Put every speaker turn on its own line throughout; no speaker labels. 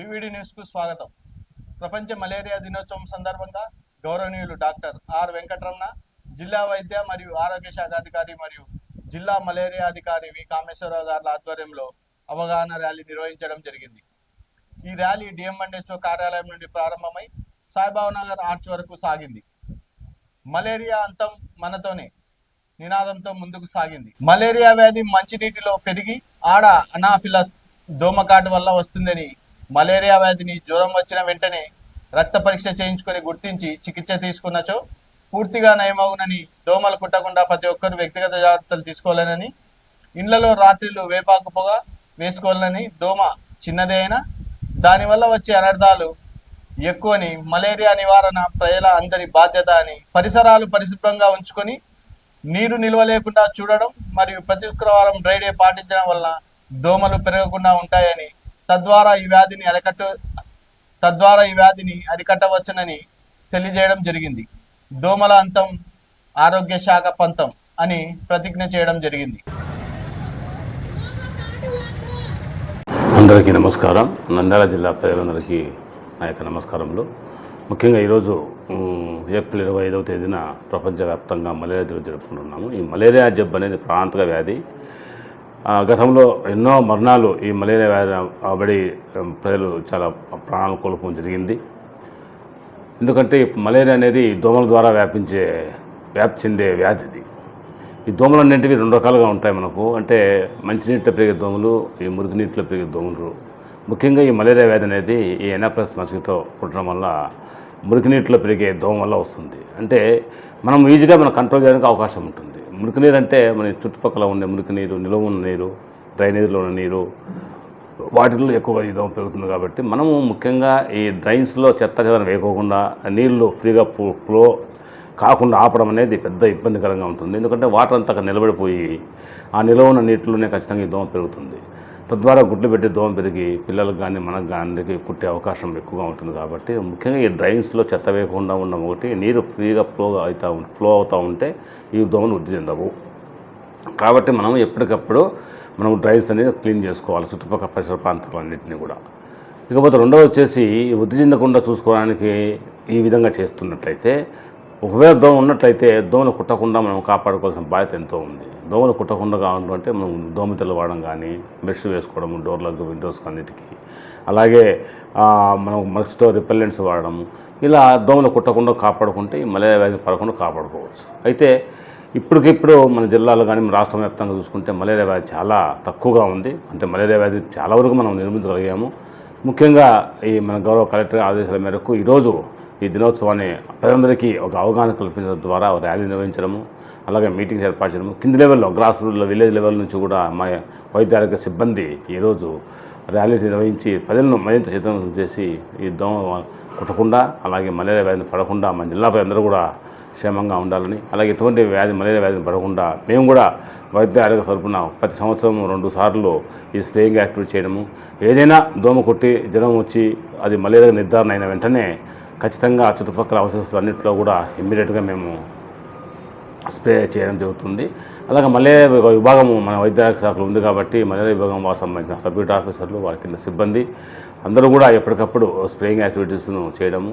BVD న్యూస్కు స్వాగతం. ప్రపంచ మలేరియా దినోత్సవం సందర్భంగా గౌరవనీయులు డాక్టర్ ఆర్ వెంకటరమణ జిల్లా వైద్య మరియు ఆరోగ్య శాఖ అధికారి మరియు జిల్లా మలేరియా అధికారి వి. కామేశ్వరరావు గారి ఆధ్వర్యంలో అవగాహన ర్యాలీ నిర్వహించడం జరిగింది. ఈ ర్యాలీ డిఎంఎన్హెచ్ఓ కార్యాలయం నుండి ప్రారంభమై సాయిబాబా నగర్ ఆర్చ్ వరకు సాగింది. మలేరియా అంతం మనతోనే నినాదంతో ముందుకు సాగింది. మలేరియా వ్యాధి మంచినీటిలో పెరిగి ఆడ అనాఫిలస్ దోమకాటు వల్ల వస్తుందని మలేరియా వ్యాధిని జ్వరం వచ్చిన వెంటనే రక్త పరీక్ష చేయించుకొని గుర్తించి చికిత్స తీసుకున్నచో పూర్తిగా నయమవునని దోమలు కుట్టకుండా ప్రతి ఒక్కరు వ్యక్తిగత జాగ్రత్తలు తీసుకోవాలని ఇండ్లలో రాత్రిళ్ళు వేపాకు పొగ వేసుకోవాలని దోమ చిన్నదే అయినా దానివల్ల వచ్చే అనర్థాలు ఎక్కువని మలేరియా నివారణ ప్రజల అందరి బాధ్యత అని పరిసరాలు పరిశుభ్రంగా ఉంచుకొని నీరు నిల్వ లేకుండా చూడడం మరియు ప్రతి శుక్రవారం డ్రైడే పాటించడం వల్ల దోమలు పెరగకుండా ఉంటాయని తద్వారా ఈ వ్యాధిని అరికట్ట తద్వారా ఈ వ్యాధిని అరికట్టవచ్చునని తెలియజేయడం జరిగింది. దోమల అంతం ఆరోగ్య శాఖ పంతం అని ప్రతిజ్ఞ చేయడం జరిగింది.
అందరికీ నమస్కారం. నంద్యాల జిల్లా ప్రజలందరికీ నా యొక్క నమస్కారములు. ముఖ్యంగా ఈరోజు ఏప్రిల్ ఇరవై ఐదవ తేదీన ప్రపంచవ్యాప్తంగా మలేరియా దినం జరుపుకుంటున్నాము. ఈ మలేరియా జబ్బు అనేది ప్రాంతక వ్యాధి. గతంలో ఎన్నో మరణాలు ఈ మలేరియా వ్యాధి బడి ప్రజలు చాలా ప్రాణాలు కోల్పోవడం జరిగింది. ఎందుకంటే మలేరియా అనేది దోమల ద్వారా వ్యాపించే వ్యాప్తి చెందే వ్యాధి ఇది ఈ దోమలు అన్నింటివి రెండు రకాలుగా ఉంటాయి మనకు. అంటే మంచినీటిలో పెరిగే దోమలు ఈ మురికి నీటిలో పెరిగే దోమలు. ముఖ్యంగా ఈ మలేరియా వ్యాధి అనేది ఈ ఎనాప్లస్ మస్కిటో కుట్టడం వల్ల మురికి నీటిలో పెరిగే దోమ వల్ల వస్తుంది. అంటే మనం ఈజీగా మనం కంట్రోల్ చేయడానికి అవకాశం ఉంటుంది. మురికి నీరు అంటే మన చుట్టుపక్కల ఉండే మురికి నీరు నిలువ ఉన్న నీరు డ్రైనేజీలో ఉన్న నీరు వాటిల్లో ఎక్కువగా ఈ పెరుగుతుంది కాబట్టి మనము ముఖ్యంగా ఈ డ్రైన్స్లో చెత్త చెదను వేయకోకుండా నీళ్ళు ఫ్రీగా ఫ్లో- కాకుండా ఆపడం అనేది పెద్ద ఇబ్బందికరంగా ఉంటుంది. ఎందుకంటే వాటర్ అంతా అక్కడ నిలబడిపోయి ఆ నిలవ ఉన్న నీటిలోనే ఖచ్చితంగా ఈ దోమ పెరుగుతుంది. తద్వారా గుడ్లు పెట్టి దోమ పెరిగి పిల్లలకు కానీ మనకు కానీ కుట్టే అవకాశం ఎక్కువగా ఉంటుంది కాబట్టి ముఖ్యంగా ఈ డ్రైన్స్లో చెత్త వేయకుండా ఉండడం ఒకటి నీరు ఫ్రీగా ఫ్లో అవుతూ ఫ్లో అవుతూ ఉంటే ఈ దోమలు వృద్ధి చెందవు. కాబట్టి మనం ఎప్పటికప్పుడు మనం డ్రైన్స్ అనేది క్లీన్ చేసుకోవాలి చుట్టుపక్కల పరిసర ప్రాంతాలన్నింటినీ కూడా. ఇకపోతే రెండవ వచ్చేసి వృద్ధి చెందకుండా చూసుకోవడానికి ఈ విధంగా చేస్తున్నట్లయితే ఒకవేళ దోమ ఉన్నట్లయితే దోమలు కుట్టకుండా మనం కాపాడుకోవాల్సిన బాధ్యత ఎంతో ఉంది. దోమలు కుట్టకుండా కావాలంటే మనం దోమతెలు వాడడం కానీ మెష్ వేసుకోవడం డోర్లకు విండోస్ అన్నిటికీ. అలాగే మనం మస్కిటో రిపెల్లెంట్స్ వాడడం ఇలా దోమలు కుట్టకుండా కాపాడుకుంటే ఈ మలేరియా వ్యాధి పడకుండా కాపాడుకోవచ్చు. అయితే ఇప్పటికిప్పుడు మన జిల్లాలో కానీ మన రాష్ట్రం వ్యాప్తంగా చూసుకుంటే మలేరియా వ్యాధి చాలా తక్కువగా ఉంది. అంటే మలేరియా వ్యాధి చాలా వరకు మనం నిర్మించగలిగాము. ముఖ్యంగా ఈ మన గౌరవ కలెక్టర్ ఆదేశాల మేరకు ఈరోజు ఈ దినోత్సవాన్ని ప్రజలందరికీ ఒక అవగాహన కల్పించడం ద్వారా ర్యాలీ నిర్వహించడము అలాగే మీటింగ్స్ ఏర్పాటు చేయడము. కింది లెవెల్లో గ్రాస్ రూట్లో విలేజ్ లెవెల్ నుంచి కూడా మా వైద్య ఆరోగ్య సిబ్బంది ఈరోజు ర్యాలీ నిర్వహించి ప్రజలను మరింత చైతన్యం చేసి ఈ దోమ కుట్టకుండా అలాగే మలేరియా వ్యాధిని పడకుండా మన జిల్లా ప్రజలందరూ కూడా క్షేమంగా ఉండాలని అలాగే ఎటువంటి వ్యాధి మలేరియా వ్యాధిని పడకుండా మేము కూడా వైద్య ఆరోగ్య తరపున ప్రతి సంవత్సరం రెండు సార్లు ఈ స్ప్రేయింగ్ యాక్టివేట్ చేయడము. ఏదైనా దోమ కొట్టి జ్వరం వచ్చి అది మలేరియా నిర్ధారణ అయిన వెంటనే ఖచ్చితంగా చుట్టుపక్కల అవసరాలు అన్నింటిలో కూడా ఇమ్మీడియట్గా మేము స్ప్రే చేయడం జరుగుతుంది. అలాగే మలేరియా విభాగము మన వైద్య శాఖలు ఉంది కాబట్టి మలేరియా విభాగం వారికి సంబంధించిన సబ్యూట్ ఆఫీసర్లు వారి కింద సిబ్బంది అందరూ కూడా ఎప్పటికప్పుడు స్ప్రేయింగ్ యాక్టివిటీస్ను చేయడము.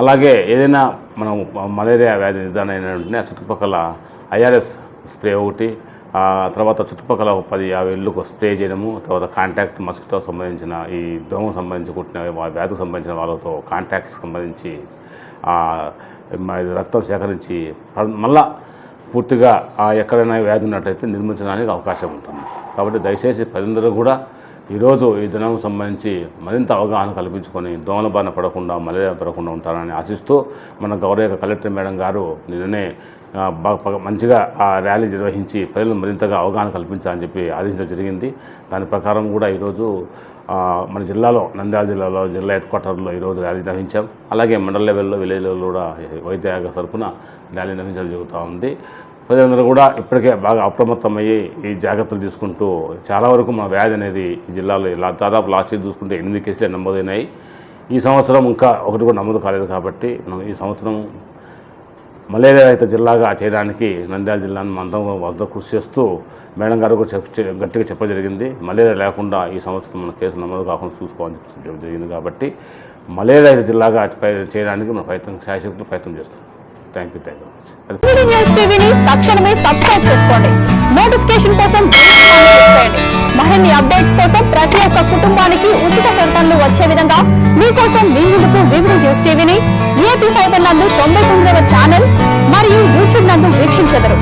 అలాగే ఏదైనా మనం మలేరియా వ్యాధి నిర్ధారణ అయిన వెంటనే ఆ చుట్టుపక్కల ఐఆర్ఎస్ స్ప్రే ఒకటి ఆ తర్వాత చుట్టుపక్కల పది యాభై ఇళ్ళకు స్టే చేయడము తర్వాత కాంటాక్ట్ మస్కిటో సంబంధించిన ఈ దోమకు సంబంధించి కుట్టిన వ్యాధికి సంబంధించిన వాళ్ళతో కాంటాక్ట్స్ సంబంధించి రక్తం సేకరించి మళ్ళా పూర్తిగా ఎక్కడైనా వ్యాధి ఉన్నట్లయితే నిర్మించడానికి అవకాశం ఉంటుంది. కాబట్టి దయచేసి ప్రజలందరూ కూడా ఈరోజు ఈ దినం సంబంధించి మరింత అవగాహన కల్పించుకొని దోమల బారిన పడకుండా మలేరియా పడకుండా ఉంటారని ఆశిస్తూ మన గౌరవ కలెక్టర్ మేడం గారు నిన్ననే బాగా మంచిగా ఆ ర్యాలీ నిర్వహించి ప్రజలు మరింతగా అవగాహన కల్పించాలని చెప్పి ఆదేశించడం జరిగింది. దాని ప్రకారం కూడా ఈరోజు మన జిల్లాలో నంద్యాల జిల్లాలో జిల్లా హెడ్ క్వార్టర్లో ఈరోజు ర్యాలీ నిర్వహించాం. అలాగే మండల లెవెల్లో విలేజ్ లెవెల్లో కూడా వైద్య ఆరోగ్య తరఫున ర్యాలీ నిర్వహించడం జరుగుతూ ఉంది. ప్రజలందరూ కూడా ఇప్పటికే బాగా అప్రమత్తమయ్యి ఈ జాగ్రత్తలు తీసుకుంటూ చాలా వరకు మన వ్యాధి అనేది ఈ జిల్లాలో దాదాపు లాస్ట్ ఇయర్ చూసుకుంటే ఎనిమిది కేసులే నమోదైనాయి. ఈ సంవత్సరం ఇంకా ఒకటి కూడా నమోదు కాలేదు కాబట్టి మనం ఈ సంవత్సరం మలేరియా రహిత జిల్లాగా చేయడానికి నంద్యాల జిల్లాను మందం వద్ద కృషి చేస్తూ మేడం గారు కూడా గట్టిగా చెప్పడం జరిగింది. మలేరియా లేకుండా ఈ సంవత్సరం మన కేసు నమోదు కాకుండా చూసుకోవాలని చెప్పడం జరిగింది కాబట్టి మలేరియా రహిత జిల్లాగా చేయడానికి మన ప్రయత్నం శాయశక్తులు ప్రయత్నం చేస్తున్నాం. Thank you thank you much
news టీవీని తక్షణమే సబ్స్క్రైబ్ చేసుకోండి నోటిఫికేషన్ కోసం మరిన్ని అప్డేట్స్ కోసం ప్రతి ఒక్క కుటుంబానికి ఉచిత ప్రకటనలు వచ్చే విధంగా మీకోసం మీ ముందుకు వివిధ న్యూస్ టీవీని ఏపీ ఫైబర్ నందు తొంభై తొమ్మిదవ ఛానల్ మరియు యూట్యూబ్ నందు వీక్షించెదరు.